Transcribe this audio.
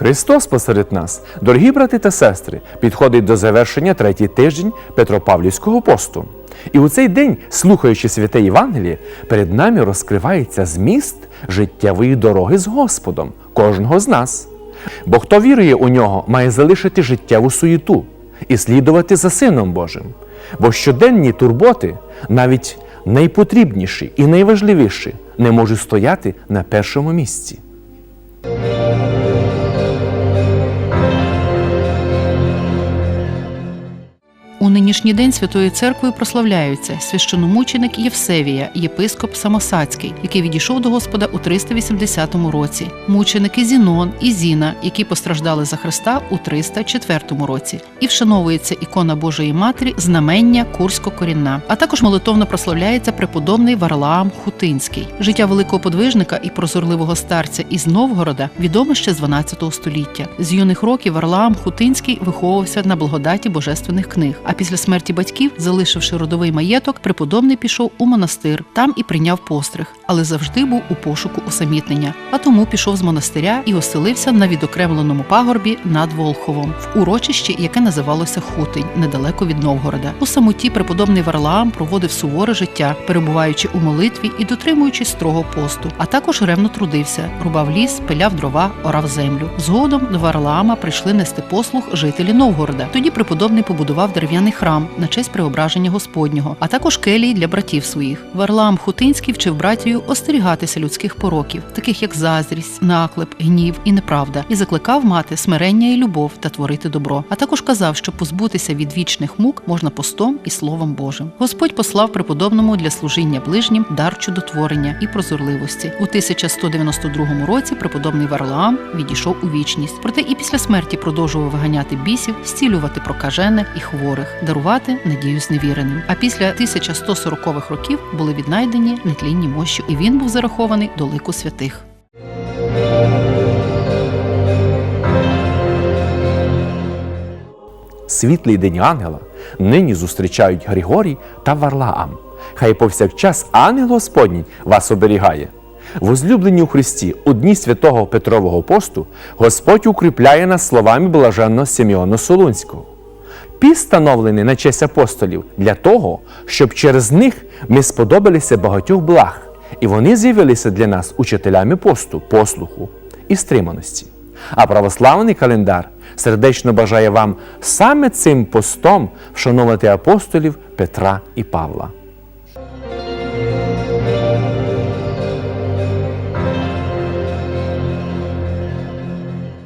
Христос посеред нас, дорогі брати та сестри, підходить до завершення третій тиждень Петропавлівського посту. І у цей день, слухаючи святе Євангеліє, перед нами розкривається зміст життєвої дороги з Господом, кожного з нас. Бо хто вірує у нього, має залишити життєву суєту і слідувати за Сином Божим. Бо щоденні турботи, навіть найпотрібніші і найважливіші, не можуть стояти на першому місці. У нинішній день Святою Церквою прославляються священомученик Євсевія, єпископ Самосацький, який відійшов до Господа у 380 році, мученики Зінон і Зіна, які постраждали за Христа у 304 році, і вшановується ікона Божої Матері знамення Курсько-корінна. А також молитовно прославляється преподобний Варлаам Хутинський. Життя великого подвижника і прозорливого старця із Новгорода відоме ще з 12 століття. З юних років Варлаам Хутинський виховувався на благодаті божественних книг. А після смерті батьків, залишивши родовий маєток, преподобний пішов у монастир, там і прийняв постриг, але завжди був у пошуку усамітнення. А тому пішов з монастиря і оселився на відокремленому пагорбі над Волховом, в урочищі, яке називалося Хутинь, недалеко від Новгорода. У самоті преподобний Варлаам проводив суворе життя, перебуваючи у молитві і дотримуючись строго посту, а також ревно трудився, рубав ліс, пиляв дрова, орав землю. Згодом до Варлаама прийшли нести послуг жителі Новгорода. Тоді преподобний побудував дерев'яний храм на честь преображення Господнього, а також келії для братів своїх. Варлаам Хутинський вчив братію остерігатися людських пороків, таких як заздрість, наклеп, гнів і неправда, і закликав мати смирення і любов та творити добро. А також казав, що позбутися від вічних мук можна постом і словом Божим. Господь послав преподобному для служіння ближнім дар чудотворення і прозорливості. У 1192 році преподобний Варлаам відійшов у вічність. Проте і після смерті продовжував виганяти бісів, зцілювати прокажених і хворих, дарувати надію зневіреним. А після 1140-х років були віднайдені нетлінні мощі, і він був зарахований до лику святих. Світлий день ангела нині зустрічають Григорій та Варлаам. Хай повсякчас ангел Господній вас оберігає. Возлюблені у Христі у дні святого Петрового посту Господь укріпляє нас словами блаженного Симеона Солунського. Піст становлений на честь апостолів для того, щоб через них ми сподобалися багатьох благ, і вони з'явилися для нас учителями посту, послуху і стриманості. А православний календар сердечно бажає вам саме цим постом вшановувати апостолів Петра і Павла.